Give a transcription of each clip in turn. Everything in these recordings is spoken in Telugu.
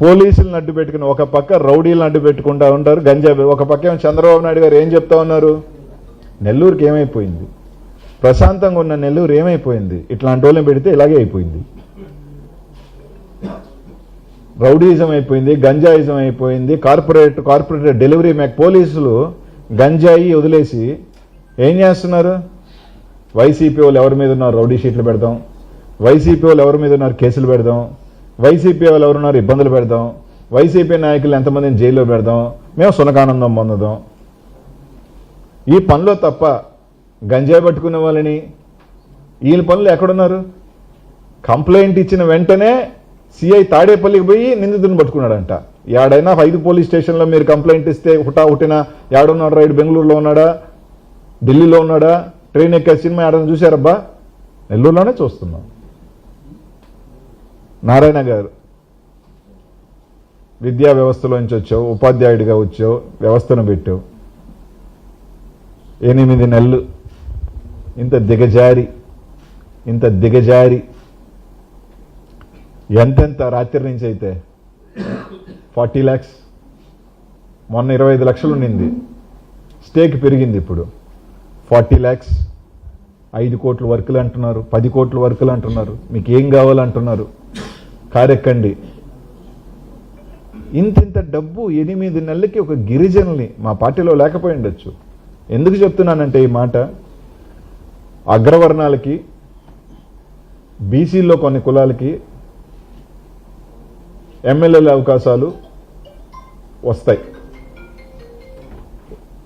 పోలీసులను అడ్డు పెట్టుకుని ఒక పక్క రౌడీలను అడ్డు పెట్టుకుంటా ఉంటారు. గంజాయి ఒక పక్క ఏమో చంద్రబాబు నాయుడు గారు ఏం చెప్తా ఉన్నారు? నెల్లూరుకి ఏమైపోయింది? ప్రశాంతంగా ఉన్న నెల్లూరు ఏమైపోయింది? ఇట్లాంటి వాళ్ళని పెడితే ఇలాగే అయిపోయింది. రౌడీజం అయిపోయింది గంజాయిజం అయిపోయింది కార్పొరేట్ కార్పొరేట్ డెలివరీ మ్యాక్ పోలీసులు గంజాయి వదిలేసి ఏం చేస్తున్నారు? వైసీపీ వాళ్ళు ఎవరి మీద ఉన్నారు? రౌడీ షీట్లు పెడదాం. వైసీపీ వాళ్ళు ఎవరి మీద ఉన్నారు? కేసులు పెడదాం. వైసీపీ వాళ్ళు ఎవరున్నారు? ఇబ్బందులు పెడదాం. వైసీపీ నాయకులు ఎంతమందిని జైల్లో పెడదాం? మేము సునకానందం పొందుదాం. ఈ పనిలో తప్ప గంజాయి పట్టుకునే వాళ్ళని వీళ్ళ పనులు ఎక్కడున్నారు? కంప్లైంట్ ఇచ్చిన వెంటనే సిఐ తాడేపల్లికి పోయి నిందితుని పట్టుకున్నాడంట. ఏడైనా ఐదు పోలీస్ స్టేషన్లో మీరు కంప్లైంట్ ఇస్తే హుటా హుటిన ఏడున్నాడు రైడ్ బెంగళూరులో ఉన్నాడా? ఢిల్లీలో ఉన్నాడా? ట్రైన్ ఎక్కే సినిమా యాడని చూశారబ్బా? నెల్లూరులోనే చూస్తున్నాం. నారాయణ గారు విద్యా వ్యవస్థలోంచి వచ్చావు ఉపాధ్యాయుడిగా వచ్చావు వ్యవస్థను పెట్టావు. ఎనిమిది నెలలు ఇంత దిగజారి ఇంత దిగజారి ఎంతెంత రాత్రి నుంచి అయితే ఫార్టీ ల్యాక్స్ మొన్న ఇరవై ఐదు లక్షలు ఉండింది. స్టేక్ పెరిగింది ఇప్పుడు. ఫార్టీ ల్యాక్స్ ఐదు కోట్ల వర్కులు అంటున్నారు పది కోట్ల వర్కులు అంటున్నారు మీకు ఏం కావాలంటున్నారు? కారెక్కండి. ఇంత ఇంత డబ్బు ఎనిమిది నెలలకి ఒక గిరిజనుల్ని మా పార్టీలో లేకపోయి ఉండొచ్చు. ఎందుకు చెప్తున్నానంటే ఈ మాట? అగ్రవర్ణాలకి బీసీల్లో కొన్ని కులాలకి ఎమ్మెల్యేల అవకాశాలు వస్తాయి.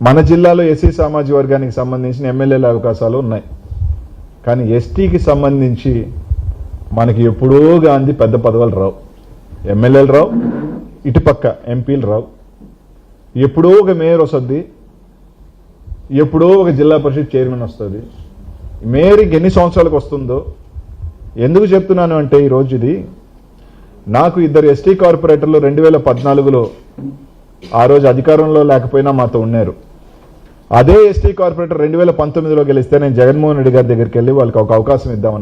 మన జిల్లాలో ఎస్సీ సామాజిక వర్గానికి సంబంధించిన ఎమ్మెల్యేల అవకాశాలు ఉన్నాయి. కానీ ఎస్టీకి సంబంధించి మనకి ఎప్పుడో గాంధీ పెద్ద పదవులు రావు. ఎమ్మెల్యేలు రావు ఇటుపక్క ఎంపీలు రావు. ఎప్పుడో ఒక మేయర్ వస్తుంది ఎప్పుడో ఒక జిల్లా పరిషత్ చైర్మన్ వస్తుంది. మేయర్కి ఎన్ని సంవత్సరాలకు వస్తుందో ఎందుకు చెప్తున్నాను అంటే ఈరోజు ఇది. నాకు ఇద్దరు ఎస్టీ కార్పొరేటర్లు రెండు వేల పద్నాలుగులో ఆ రోజు అధికారంలో లేకపోయినా మాతో ఉన్నారు. అదే ఎస్టీ కార్పొరేటర్ రెండు వేల పంతొమ్మిదిలో గెలిస్తే నేను జగన్మోహన్ రెడ్డి గారి దగ్గరికి వెళ్ళి వాళ్ళకి ఒక అవకాశం ఇద్దామని